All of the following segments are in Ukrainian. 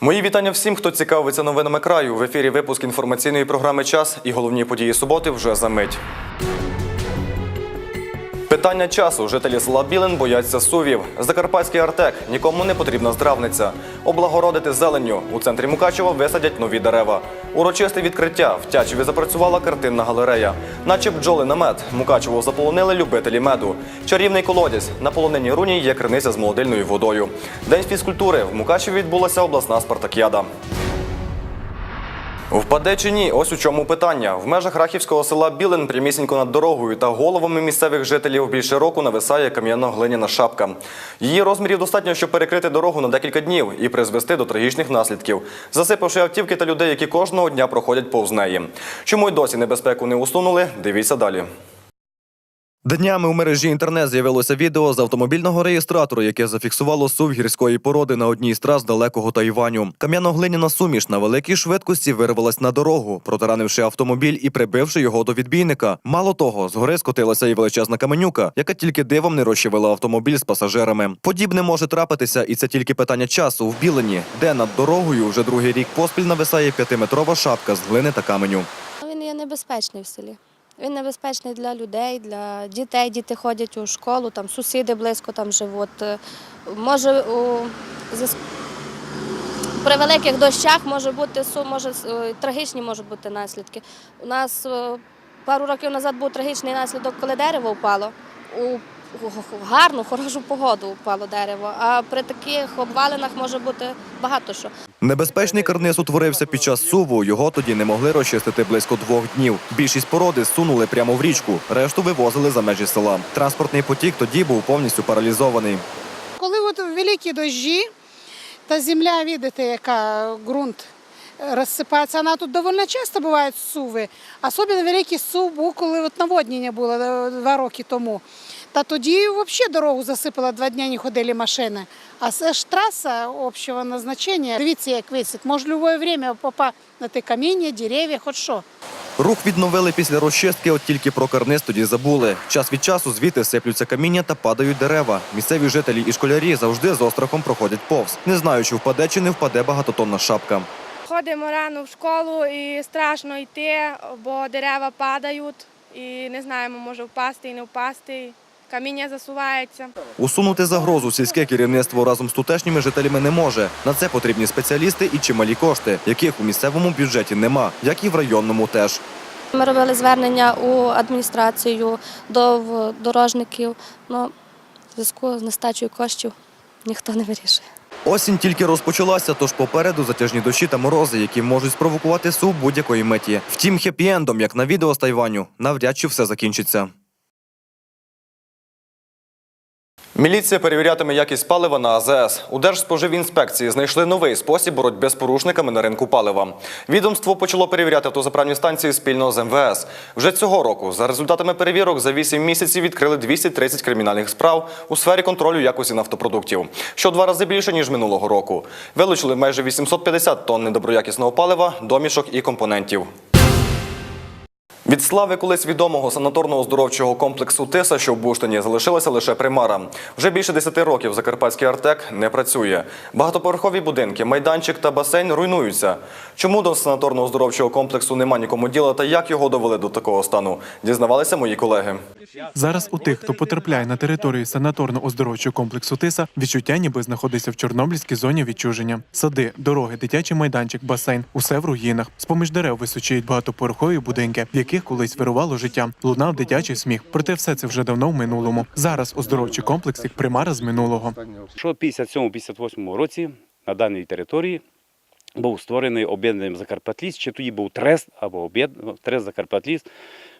Мої вітання всім, хто цікавиться новинами краю. В ефірі випуск інформаційної програми Час і головні події суботи вже за мить. Питання часу. Жителі села Білин бояться сувів. Закарпатський артек. Нікому не потрібна здравниця. Облагородити зеленню. У центрі Мукачева висадять нові дерева. Урочисте відкриття. В Тячеві запрацювала картинна галерея. Наче бджоли на мед. Мукачево заполонили любителі меду. Чарівний колодязь. На полонині руні є криниця з молодильною водою. День фізкультури. В Мукачеві відбулася обласна спартакіада. Впаде чи ні? Ось у чому питання. В межах Рахівського села Білин, прямісінько над дорогою та головами місцевих жителів більше року нависає кам'яно-глиняна шапка. Її розмірів достатньо, щоб перекрити дорогу на декілька днів і призвести до трагічних наслідків, засипавши автівки та людей, які кожного дня проходять повз неї. Чому й досі небезпеку не усунули? Дивіться далі. Днями у мережі інтернет з'явилося відео з автомобільного реєстратору, яке зафіксувало сув гірської породи на одній з трас далекого Тайваню. Кам'яно-глиняна суміш на великій швидкості вирвалась на дорогу, протаранивши автомобіль і прибивши його до відбійника. Мало того, згори скотилася і величезна каменюка, яка тільки дивом не розчавила автомобіль з пасажирами. Подібне може трапитися, і це тільки питання часу в Білені, де над дорогою вже другий рік поспіль нависає п'ятиметрова шапка з глини та каменю. Він є небезпечний в селі. Він небезпечний для людей, для дітей. Діти ходять у школу, там сусіди близько там живуть. Е, Може у при великих дощах може бути може, е, трагічні можуть бути наслідки. У нас е, пару років назад був трагічний наслідок, коли дерево впало. У гарну, хорошу погоду впало дерево. А при таких обвалинах може бути багато що. Небезпечний карниз утворився під час суву. Його тоді не могли розчистити близько двох днів. Більшість породи сунули прямо в річку, решту вивозили за межі села. Транспортний потік тоді був повністю паралізований. Коли от великі дощі, та земля, видите, яка ґрунт е, розсипається, вона тут доволі часто бувають суви. Особливо великий сув був, коли от наводнення було е, два роки тому. Та тоді взагалі дорогу засипало, два дні не ходили машини. А це ж траса общого назначення. Дивіться, як висить. Може, в будь-яке время попа на те каміння, дерев'я, хоч що. Рух відновили після розчистки, от тільки про карниз тоді забули. Час від часу звідти сиплються каміння та падають дерева. Місцеві жителі і школярі завжди з острахом проходять повз, не знаючи, впаде чи не впаде багатотонна шапка. Ходимо рано в школу і страшно йти, бо дерева падають і не знаємо, може впасти і не впасти. Каміння засувається. Усунути загрозу сільське керівництво разом з тутешніми жителями не може. На це потрібні спеціалісти і чималі кошти, яких у місцевому бюджеті нема, як і в районному теж. Ми робили звернення у адміністрацію до дорожників. Ну, в зв'язку з нестачею коштів ніхто не вирішує. Осінь тільки розпочалася, тож попереду затяжні дощі та морози, які можуть спровокувати сув будь-якої меті. Втім, хеппі-ендом, як на відео з Тайваню, навряд чи все закінчиться. Міліція перевірятиме якість палива на АЗС. У Держспоживінспекції знайшли новий спосіб боротьби з порушниками на ринку палива. Відомство почало перевіряти автозаправні станції спільно з МВС. Вже цього року, за результатами перевірок, за 8 місяців відкрили 230 кримінальних справ у сфері контролю якості нафтопродуктів, що два рази більше ніж минулого року. Вилучили майже 850 тонн недоброякісного палива, домішок і компонентів. Від слави колись відомого санаторно-оздоровчого комплексу Тиса, що в Буштині, залишилася лише примара. Вже більше 10 років Закарпатський Артек не працює. Багатоповерхові будинки, майданчик та басейн руйнуються. Чому до санаторно-оздоровчого комплексу нема нікому діла та як його довели до такого стану, дізнавалися мої колеги. Зараз у тих, хто потрапляє на територію санаторно-оздоровчого комплексу Тиса, відчуття ніби знаходиться в Чорнобильській зоні відчуження. Сади, дороги, дитячий майданчик, басейн усе в руїнах. З-поміж дерев височіють багатоповерхові будинки, в яких колись вирувало життя. Лунав дитячий сміх. Проте все це вже давно в минулому. Зараз оздоровчий комплекс як примара з минулого. Що в 57-58 році на даній території був створений об'єднанням Закарпатліс, чи тоді був трест або трест Закарпатліс,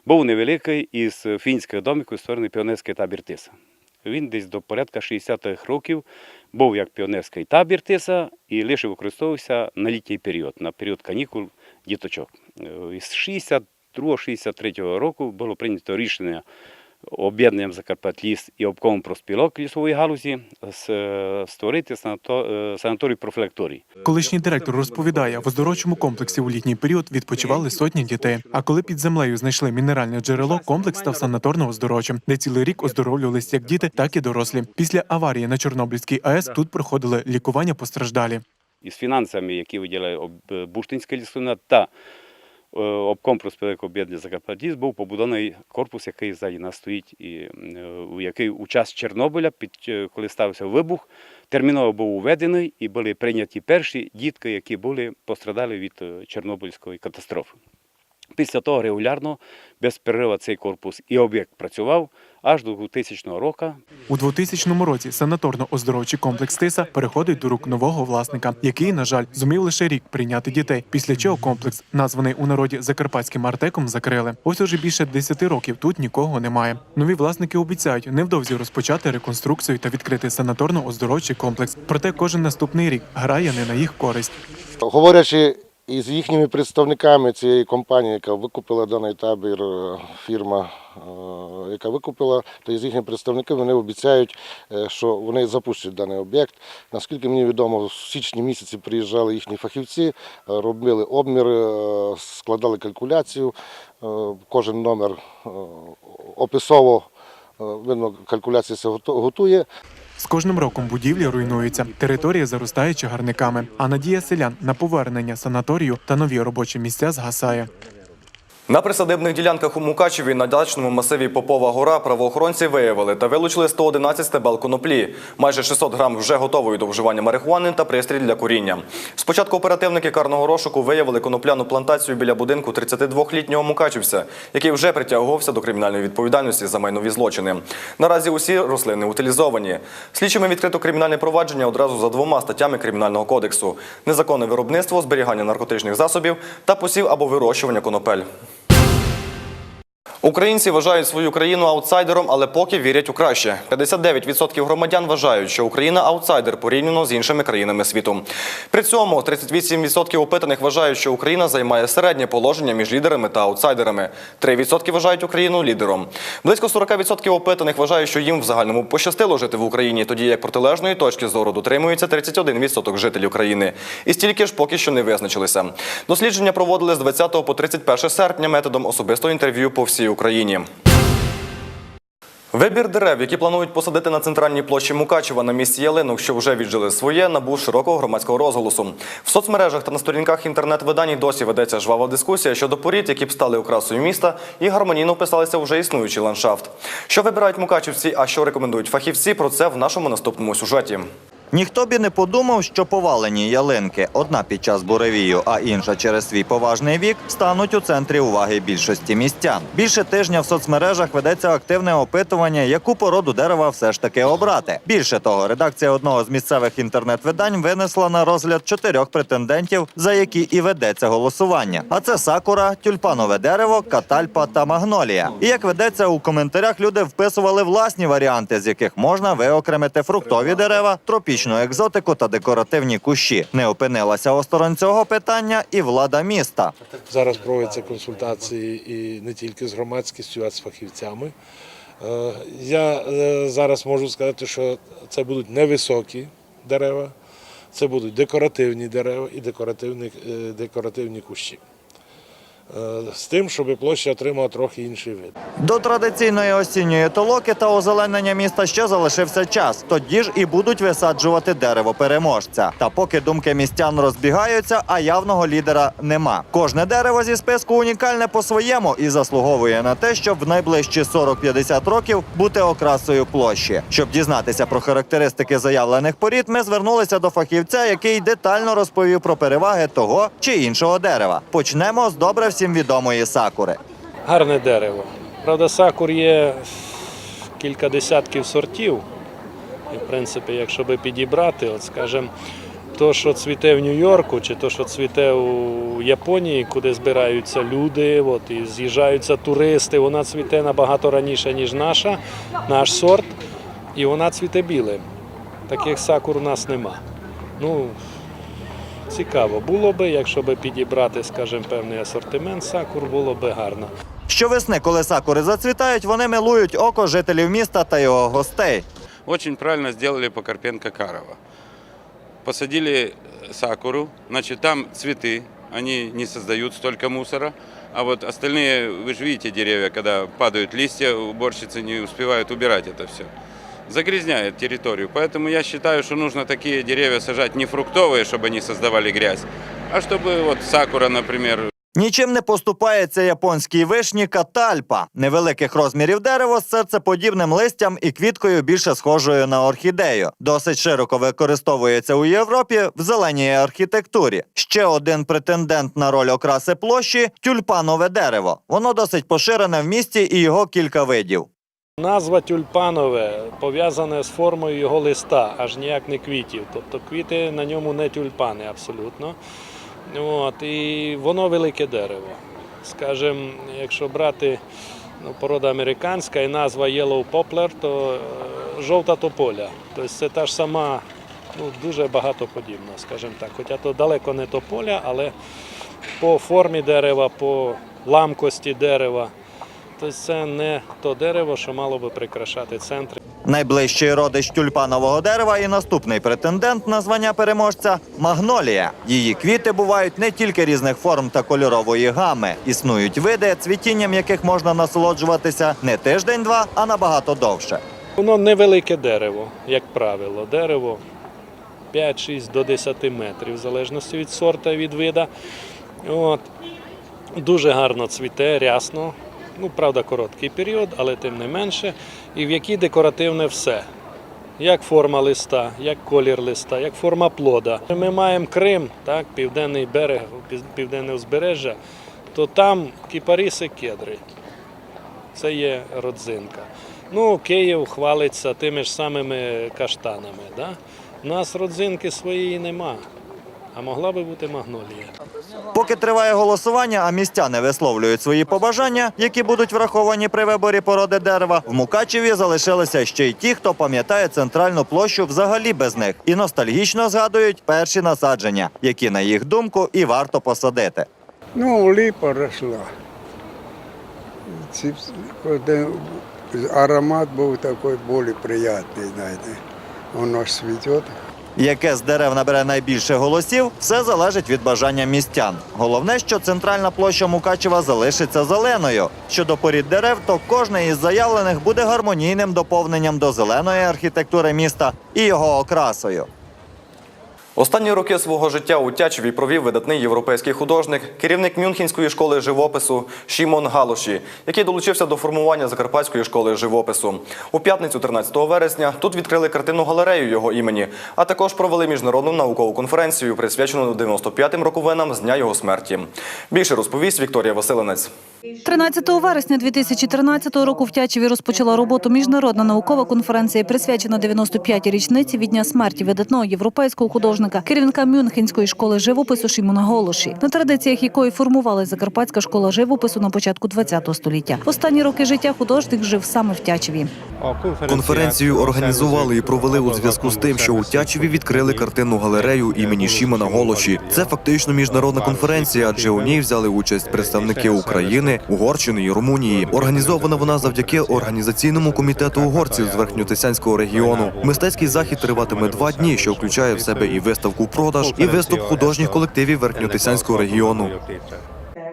був невеликий із фінських домиків створений піонерський табір Тиса. Він десь до порядка 60-х років був як піонерський табір Тиса і лише використовувався на літній період, на період канікул діточок. Е, Із 62-63 року було прийнято рішення об'єднанням Закарпатліс і обкомом профспілок лісової галузі е, створити е, санаторій профілакторій. Колишній директор розповідає, в оздоровчому комплексі у літній період відпочивали сотні дітей. А коли під землею знайшли мінеральне джерело, комплекс став санаторно-оздоровчим, де цілий рік оздоровлювались як діти, так і дорослі. Після аварії на Чорнобильській АЕС тут проходили лікування постраждалі. із фінансами, які виділяє об- Буштинська лісовина та е, обком проспілок об'єднання Закарпатіс був побудований корпус, який ззаді нас стоїть, і е, який у час Чорнобиля, під е, коли стався вибух, терміново був уведений і були прийняті перші дітки, які були пострадали від е, Чорнобильської катастрофи. Після того регулярно, без перерива цей корпус і об'єкт працював аж до 2000 року. У 2000 році санаторно-оздоровчий комплекс Тиса переходить до рук нового власника, який, на жаль, зумів лише рік прийняти дітей. Після чого комплекс, названий у народі закарпатським артеком, закрили. Ось уже більше 10 років тут нікого немає. Нові власники обіцяють невдовзі розпочати реконструкцію та відкрити санаторно-оздоровчий комплекс. Проте кожен наступний рік грає не на їх користь. Говорячи із їхніми представниками цієї компанії, яка викупила даний табір, е, фірма, е, яка викупила, то з їхніми представниками вони обіцяють, е, що вони запустять даний об'єкт. Наскільки мені відомо, в січні місяці приїжджали їхні фахівці, робили обмір, е, складали калькуляцію. Кожен номер описово видно, калькуляція готує. З кожним роком будівлі руйнуються, територія заростає чагарниками, а надія селян на повернення санаторію та нові робочі місця згасає. На присадибних ділянках у Мукачеві на дачному масиві Попова гора правоохоронці виявили та вилучили 111 стебел коноплі, майже 600 грам вже готової до вживання марихуани та пристрій для куріння. Спочатку оперативники карного розшуку виявили конопляну плантацію біля будинку 32-літнього мукачівця, який вже притягувався до кримінальної відповідальності за майнові злочини. Наразі усі рослини утилізовані. Слідчими відкрито кримінальне провадження одразу за двома статтями кримінального кодексу: незаконне виробництво, зберігання наркотичних засобів та посів або вирощування конопель. Українці вважають свою країну аутсайдером, але поки вірять у краще. 59% громадян вважають, що Україна аутсайдер порівняно з іншими країнами світу. При цьому 38% опитаних вважають, що Україна займає середнє положення між лідерами та аутсайдерами. 3% вважають Україну лідером. Близько 40% опитаних вважають, що їм в загальному пощастило жити в Україні, тоді як протилежної точки зору дотримується 31% жителів країни. І стільки ж поки що не визначилися. Дослідження проводили з 20 по 31 серпня методом особистого інтерв'ю по всій. Вибір дерев, які планують посадити на центральній площі Мукачева на місці ялинок, що вже віджили своє, набув широкого громадського розголосу. В соцмережах та на сторінках інтернет-видань досі ведеться жвава дискусія щодо порід, які б стали окрасою міста і гармонійно вписалися в вже існуючий ландшафт. Що вибирають мукачівці, а що рекомендують фахівці, про це в нашому наступному сюжеті. Ніхто б і не подумав, що повалені ялинки, одна під час буревію, а інша через свій поважний вік, стануть у центрі уваги більшості містян. Більше тижня в соцмережах ведеться активне опитування, яку породу дерева все ж таки обрати. Більше того, редакція одного з місцевих інтернет-видань винесла на розгляд чотирьох претендентів, за які і ведеться голосування. А це сакура, тюльпанове дерево, катальпа та магнолія. І як ведеться у коментарях, люди вписували власні варіанти, з яких можна виокремити фруктові дерева, тропічну екзотику та декоративні кущі. Не опинилася осторонь цього питання і влада міста. Зараз проводяться консультації і не тільки з громадськістю, а з фахівцями. Е, Я е, зараз можу сказати, що це будуть невисокі дерева, це будуть декоративні дерева і декоративні, е, декоративні кущі. Е, З тим, щоб площа отримала трохи інший вид. До традиційної осінньої толоки та озеленення міста ще залишився час. Тоді ж і будуть висаджувати дерево переможця. Та поки думки містян розбігаються, а явного лідера нема. Кожне дерево зі списку унікальне по-своєму і заслуговує на те, щоб в найближчі 40-50 років бути окрасою площі. Щоб дізнатися про характеристики заявлених порід, ми звернулися до фахівця, який детально розповів про переваги того чи іншого дерева. Почнемо з добре всім відомої сакури. Гарне дерево. Правда, сакур є кілька десятків сортів. І, в принципі, якщо би підібрати, от скажімо, то, що цвіте в Нью-Йорку, чи то, що цвіте у Японії, куди збираються люди, от, і з'їжджаються туристи, вона цвіте набагато раніше, ніж наша, наш сорт, і вона цвіте білим. Таких сакур у нас нема. Ну, цікаво було би, якщо би підібрати, скажімо, певний асортимент сакур, було би гарно. Щовесни, коли сакури зацвітають, вони милують око жителів міста та його гостей. Очень правильно сделали по Карпенко-Карова. Посадили сакуру, значит, там цветы, они не создают столько мусора. А вот остальные, вы же видите деревья, когда падают листья, уборщицы не успевают убирать это все. загрязняет территорию. Поэтому я считаю, что нужно такие деревья сажать не фруктовые, чтобы они создавали грязь, а чтобы вот сакура, например, Нічим не поступається японській вишні катальпа. Невеликих розмірів дерево з серцеподібним листям і квіткою більше схожою на орхідею. Досить широко використовується у Європі в зеленій архітектурі. Ще один претендент на роль окраси площі тюльпанове дерево. Воно досить поширене в місті і його кілька видів. Назва тюльпанове пов'язана з формою його листа, аж ніяк не квітів. Тобто квіти на ньому не тюльпани абсолютно. От, і воно велике дерево. Скажем, якщо брати ну, порода американська і назва Yellow Poplar, то е, жовта тополя. Тобто це та ж сама, ну, дуже багатоподібна, скажімо так. Хоча то далеко не тополя, але по формі дерева, по ламкості дерева. Тобто це не то дерево, що мало би прикрашати центр. Найближчий родич тюльпанового дерева і наступний претендент на звання переможця магнолія. Її квіти бувають не тільки різних форм та кольорової гами. Існують види, цвітінням яких можна насолоджуватися не тиждень-два, а набагато довше. Воно невелике дерево, як правило. Дерево 5-6 до 10 метрів, в залежності від сорта, від вида. От. Дуже гарно цвіте, рясно. Ну, правда, короткий період, але тим не менше. І в якій декоративне все. Як форма листа, як колір листа, як форма плода. Ми маємо Крим, так, південний берег, південне узбережжя, то там кіпариси кедри. Це є родзинка. Ну, Київ хвалиться тими ж самими каштанами. Да? У нас родзинки своєї нема, а могла би бути магнолія. Поки триває голосування, а містяни висловлюють свої побажання, які будуть враховані при виборі породи дерева. В Мукачеві залишилися ще й ті, хто пам'ятає центральну площу взагалі без них і ностальгічно згадують перші насадження, які, на їх думку, і варто посадити. Ну, липа росла. Ці, аромат був такий більш приємний, знаєте. Воно ж цвіте. Яке з дерев набере найбільше голосів, все залежить від бажання містян. Головне, що центральна площа Мукачева залишиться зеленою. Щодо порід дерев, то кожне із заявлених буде гармонійним доповненням до зеленої архітектури міста і його окрасою. Останні роки свого життя у Тячеві провів видатний європейський художник, керівник Мюнхенської школи живопису Шімон Галоші, який долучився до формування Закарпатської школи живопису. У п'ятницю 13 вересня тут відкрили картинну галерею його імені, а також провели міжнародну наукову конференцію, присвячену 95-м роковинам з дня його смерті. Більше розповість Вікторія Василенець. 13 вересня 2013 року в Тячеві розпочала роботу міжнародна наукова конференція, присвячена 95-й річниці від дня смерті видатного європейського художника, керівника Мюнхенської школи живопису Шімона Голоші, на традиціях якої формувалась Закарпатська школа живопису на початку ХХ століття. Останні роки життя художник жив саме в Тячеві. Конференцію організували і провели у зв'язку з тим, що у Тячеві відкрили картинну галерею імені Шімона Голоші. Це фактично міжнародна конференція, адже у ній взяли участь представники України, Угорщини і Румунії. Організована вона завдяки організаційному комітету угорців з верхньотисянського регіону. Мистецький захід триватиме два дні, що включає в себе і виставку продаж, і виступ художніх колективів верхньотисянського регіону.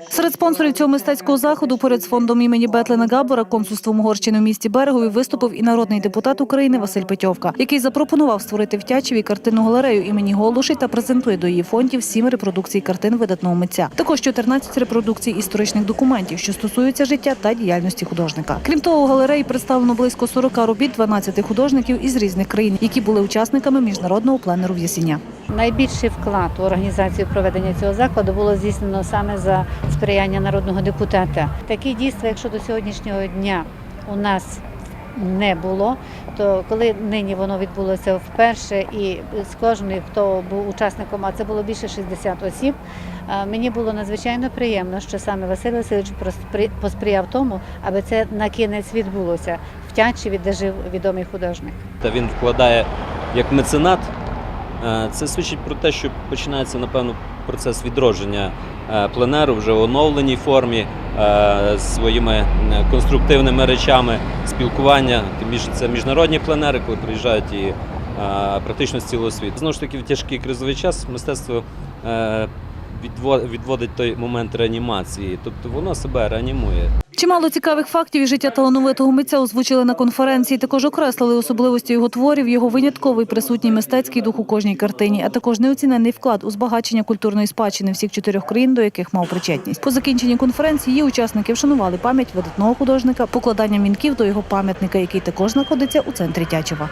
Серед спонсорів цього мистецького заходу поряд з фондом імені Бетлена Габора, консульством Угорщини в місті Берегові виступив і народний депутат України Василь Петьовка, який запропонував створити в Тячеві картинну галерею імені Голуші та презентує до її фондів сім репродукцій картин видатного митця. Також 14 репродукцій історичних документів, що стосуються життя та діяльності художника. Крім того, у галереї представлено близько 40 робіт 12 художників із різних країн, які були учасниками міжнародного пленеру в. Найбільший вклад у організацію проведення цього закладу було здійснено саме за сприяння народного депутата. Такі дійства, якщо до сьогоднішнього дня у нас не було, то коли нині воно відбулося вперше, і з кожним, хто був учасником, а це було більше 60 осіб, мені було надзвичайно приємно, що саме Василь Васильович посприяв тому, аби це на кінець відбулося в Тячеві, де відомий художник. та він вкладає як меценат. Е, Це свідчить про те, що починається, напевно, процес відродження е, пленеру вже в оновленій формі е, своїми е, конструктивними речами спілкування. Тим більше це міжнародні пленери, коли приїжджають і практично з цілого світу. Знову ж таки, в тяжкий кризовий час мистецтво відводить той момент реанімації, тобто воно себе реанімує. Чимало цікавих фактів із життя талановитого митця озвучили на конференції. Також окреслили особливості його творів, його винятковий присутній мистецький дух у кожній картині, а також неоцінений вклад у збагачення культурної спадщини всіх чотирьох країн, до яких мав причетність. По закінченні конференції її учасники вшанували пам'ять видатного художника, покладанням вінків до його пам'ятника, який також знаходиться у центрі Тячева.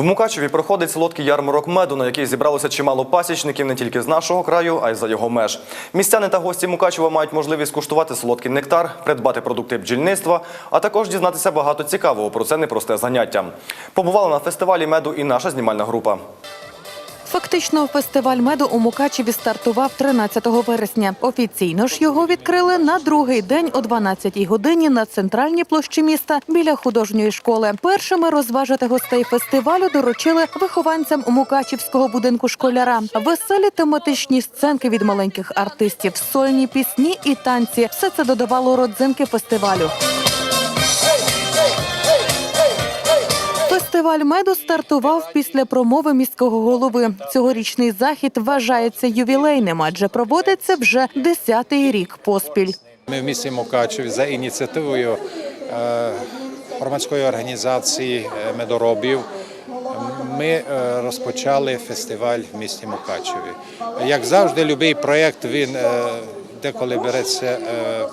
В Мукачеві проходить солодкий ярмарок меду, на який зібралося чимало пасічників не тільки з нашого краю, а й за його меж. Містяни та гості Мукачева мають можливість куштувати солодкий нектар, придбати продукти бджільництва, а також дізнатися багато цікавого про це непросте заняття. Побувала на фестивалі меду і наша знімальна група. Фактично, фестиваль меду у Мукачеві стартував 13 вересня. Офіційно ж його відкрили на другий день о 12-й годині на центральній площі міста біля художньої школи. Першими розважити гостей фестивалю доручили вихованцям Мукачівського будинку школяра. Веселі тематичні сценки від маленьких артистів, сольні пісні і танці. Все це додавало родзинки фестивалю. Фестиваль меду стартував після промови міського голови. Цьогорічний захід вважається ювілейним, адже проводиться вже десятий рік поспіль. Ми в місті Мукачеві за ініціативою е, громадської організації е, медоробів. Ми е, розпочали фестиваль в місті Мукачеві. Як завжди, будь-який проєкт він деколи береться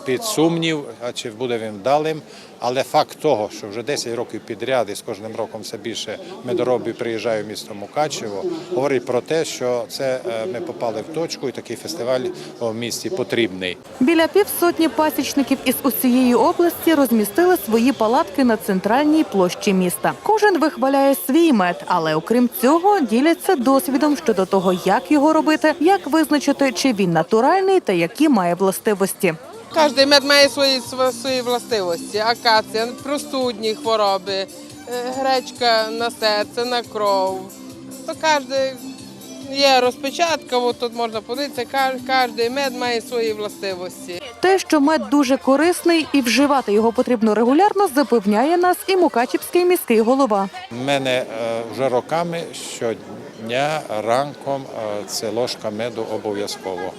під сумнів, а чи буде він вдалим. Але факт того, що вже 10 років підряд і з кожним роком все більше медоробів приїжджає в місто Мукачево, говорить про те, що це е, ми попали в точку, і такий фестиваль в місті потрібний. Біля півсотні пасічників із усієї області розмістили свої палатки на центральній площі міста. Кожен вихваляє свій мед, але окрім цього діляться досвідом щодо того, як його робити, як визначити, чи він натуральний та які має властивості. Кожен мед має свої, свої властивості. Акація, простудні хвороби, е, гречка на серце, на кров. То кожен є розпечатка, от тут можна подивитися, кожен мед має свої властивості. Те, що мед дуже корисний і вживати його потрібно регулярно, запевняє нас і Мукачівський міський голова. У мене е, вже роками щодня ранком е, це ложка меду обов'язково.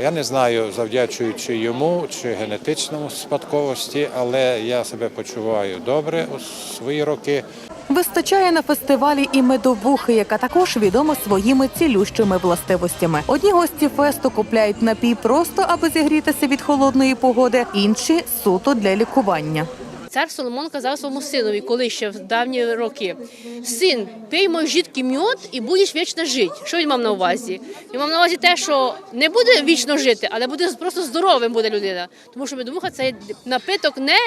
Я не знаю, завдячуючи йому чи генетичному спадковості, але я себе почуваю добре у свої роки. Вистачає на фестивалі і медовухи, яка також відома своїми цілющими властивостями. Одні гості фесту купляють напій просто, аби зігрітися від холодної погоди, інші суто для лікування. Цар Соломон казав своєму синові, коли ще в давні роки: син, пий мой жидкий мед і будеш вічно жити. Що він мав на увазі? Він мав на увазі те, що не буде вічно жити, але буде просто здоровим буде людина. Тому що медовуха це напиток не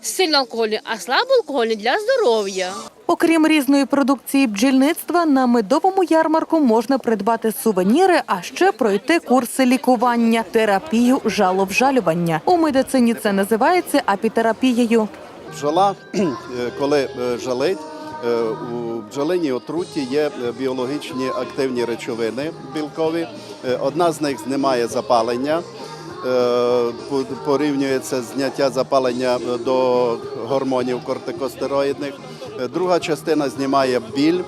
сильно алкогольний, а слабо алкогольний для здоров'я. Окрім різної продукції бджільництва, на медовому ярмарку можна придбати сувеніри, а ще пройти курси лікування, терапію жаловжалювання. У медицині це називається апітерапією. Бджола, е, коли е, жалить, е, у бджолиній отруті є біологічні активні речовини білкові. Одна з них знімає запалення, порівнюється зняття запалення е, до гормонів кортикостероїдних. Е, Друга частина знімає біль,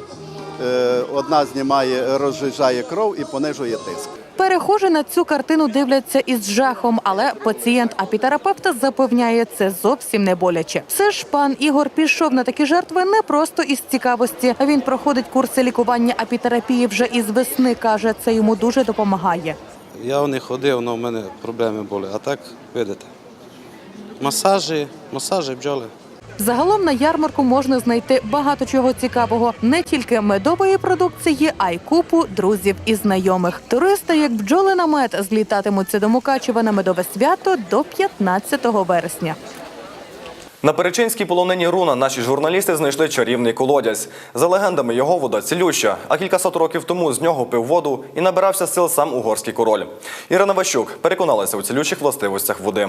е, одна знімає, розжижає кров і понижує тиск. Перехожі на цю картину дивляться із жахом, але пацієнт апітерапевта запевняє, це зовсім не боляче. Все ж пан Ігор пішов на такі жертви не просто із цікавості. Він проходить курси лікування апітерапії вже із весни. каже, це йому дуже допомагає. Я в них ходив, але в мене проблеми були. А так, видите, масажі, масажі бджоли. Загалом на ярмарку можна знайти багато чого цікавого, не тільки медової продукції, а й купу друзів і знайомих. Туристи, як бджоли на мед, злітатимуться до Мукачева на медове свято до 15 вересня. На Перечинській полонині Руна наші журналісти знайшли чарівний колодязь. За легендами, його вода цілюща, а кількасот років тому з нього пив воду і набирався сил сам угорський король. Ірина Ващук переконалася у цілющих властивостях води.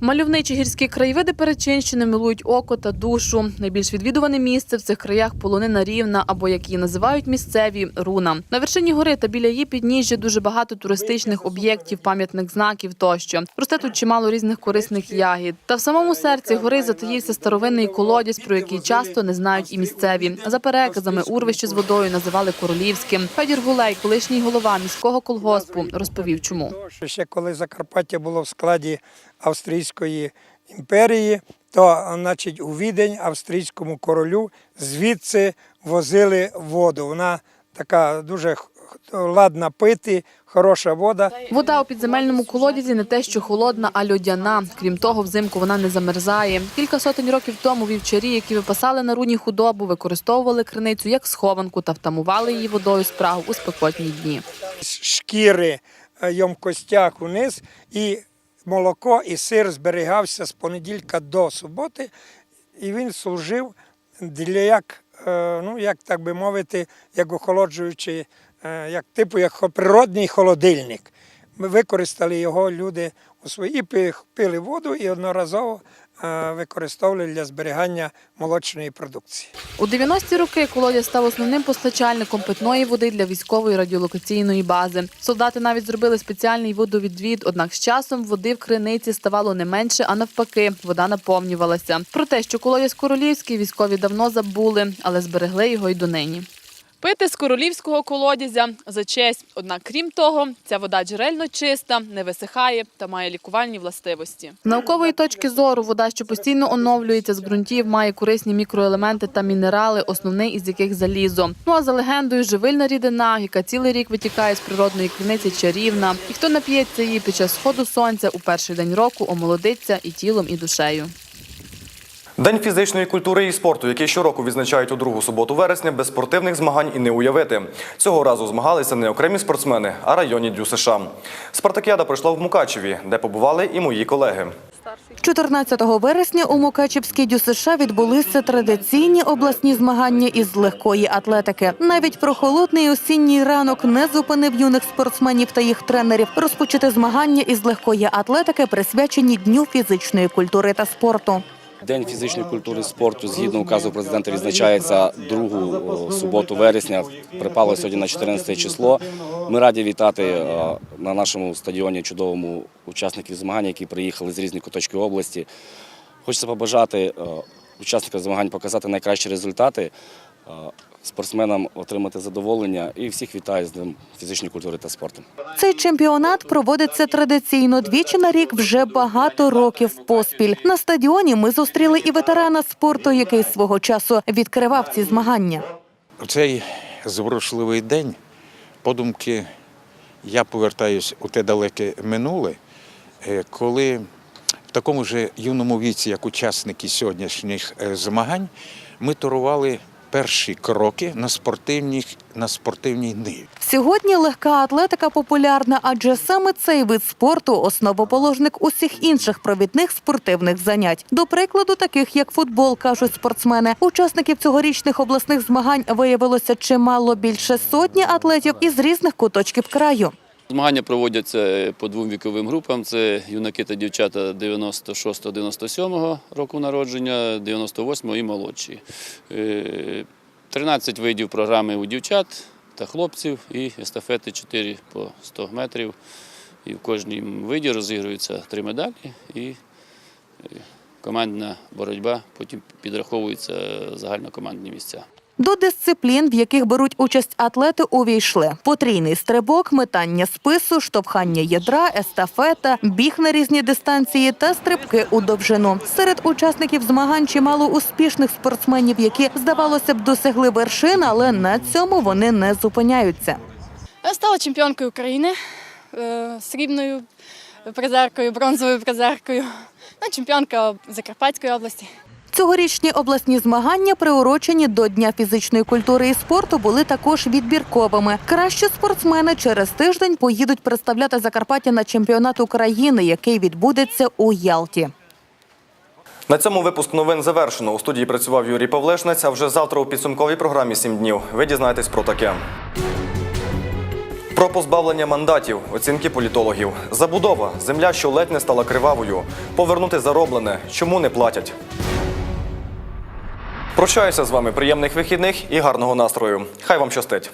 Мальовничі гірські краєвиди Перечинщини милують око та душу. Найбільш відвідуване місце в цих краях полонина рівна, або як її називають місцеві руна. На вершині гори та біля її підніжжя дуже багато туристичних об'єктів, пам'ятних знаків тощо. Росте тут чимало різних корисних ягід. Та в самому серці гори затаївся старовинний колодязь, про який часто не знають і місцеві. За переказами урвище з водою називали королівським. Федір Гулей, колишній голова міського колгоспу, розповів, чому. Ще коли Закарпаття було в складі Австрійської імперії, то значить, у Відень австрійському королю звідси возили воду. Вона така дуже ладна пити, хороша вода. Вода у підземельному колодязі не те, що холодна, а льодяна. Крім того, взимку вона не замерзає. Кілька сотень років тому вівчарі, які випасали на руні худобу, використовували криницю як схованку та втамували її водою спрагу у спекотні дні. шкіри е, йомкостях униз, і молоко і сир зберігався з понеділька до суботи, і він служив для як, е, ну, як так би мовити, як охолоджуючий, е, як типу як природний холодильник. Ми використали його люди у свої пили воду і одноразово е, використовували для зберігання молочної продукції. У 90-ті роки колодязь став основним постачальником питної води для військової радіолокаційної бази. Солдати навіть зробили спеціальний водовідвід, однак з часом води в криниці ставало не менше, а навпаки, вода наповнювалася. Про те, що колодязь королівський, військові давно забули, але зберегли його й донині. Пити з королівського колодязя за честь. Однак, крім того, ця вода джерельно чиста, не висихає та має лікувальні властивості. З наукової точки зору вода, що постійно оновлюється з ґрунтів, має корисні мікроелементи та мінерали, основний із яких залізо. Ну а за легендою, живильна рідина, яка цілий рік витікає з природної криниці, чарівна. І хто нап'ється її під час сходу сонця у перший день року, омолодиться і тілом, і душею. День фізичної культури і спорту, який щороку відзначають у другу суботу вересня, без спортивних змагань і не уявити. Цього разу змагалися не окремі спортсмени, а районні дю США. Спартакіада пройшла в Мукачеві, де побували і мої колеги. 14 вересня у Мукачевській ДЮСШ відбулися традиційні обласні змагання із легкої атлетики. Навіть прохолодний осінній ранок не зупинив юних спортсменів та їх тренерів розпочати змагання із легкої атлетики, присвячені Дню фізичної культури та спорту. День фізичної культури і спорту згідно указу президента відзначається другу суботу вересня. Припало сьогодні на 14 число. Ми раді вітати е, на нашому стадіоні чудовому учасників змагань, які приїхали з різних куточків області. Хочеться побажати е, учасникам змагань показати найкращі результати, е, спортсменам отримати задоволення і всіх вітаю з Днем фізичної культури та спорту. Цей чемпіонат проводиться традиційно двічі на рік вже багато років поспіль. На стадіоні ми зустріли і ветерана спорту, який свого часу відкривав ці змагання. У цей зворушливий день, подумки, я повертаюсь у те далеке минуле, е, коли в такому ж юному віці, як учасники сьогоднішніх е, змагань, ми турували перші кроки на спортивній, на спортивній ниві. Сьогодні легка атлетика популярна, адже саме цей вид спорту основоположник усіх інших провідних спортивних занять. До прикладу, таких як футбол, кажуть спортсмени. Учасників цьогорічних обласних змагань виявилося чимало більше сотні атлетів із різних куточків краю. Змагання проводяться по двом віковим групам: це юнаки та дівчата 96-97 року народження, 98 і молодші. Е, 13 видів програми у дівчат та хлопців і естафети 4 по 100 метрів. І в кожній виді розігруються три медалі і е, командна боротьба, потім підраховуються загальнокомандні місця. До дисциплін, в яких беруть участь атлети, увійшли потрійний стрибок, метання спису, штовхання ядра, естафета, біг на різні дистанції та стрибки у довжину. Серед учасників змагань чимало успішних спортсменів, які, здавалося б, досягли вершин, але на цьому вони не зупиняються. Я стала чемпіонкою України е, срібною призеркою, бронзовою призеркою, ну, чемпіонка Закарпатської області. Цьогорічні обласні змагання, приурочені до Дня фізичної культури і спорту, були також відбірковими. Кращі спортсмени через тиждень поїдуть представляти Закарпаття на чемпіонат України, який відбудеться у Ялті. На цьому випуск новин завершено. У студії працював Юрій Павлешнець, а вже завтра у підсумковій програмі «7 днів ви дізнаєтесь про таке. Про позбавлення мандатів, оцінки політологів, забудова, земля, що ледь не стала кривавою, повернути зароблене, чому не платять. Прощаюся з вами. Приємних вихідних і гарного настрою. Хай вам щастить.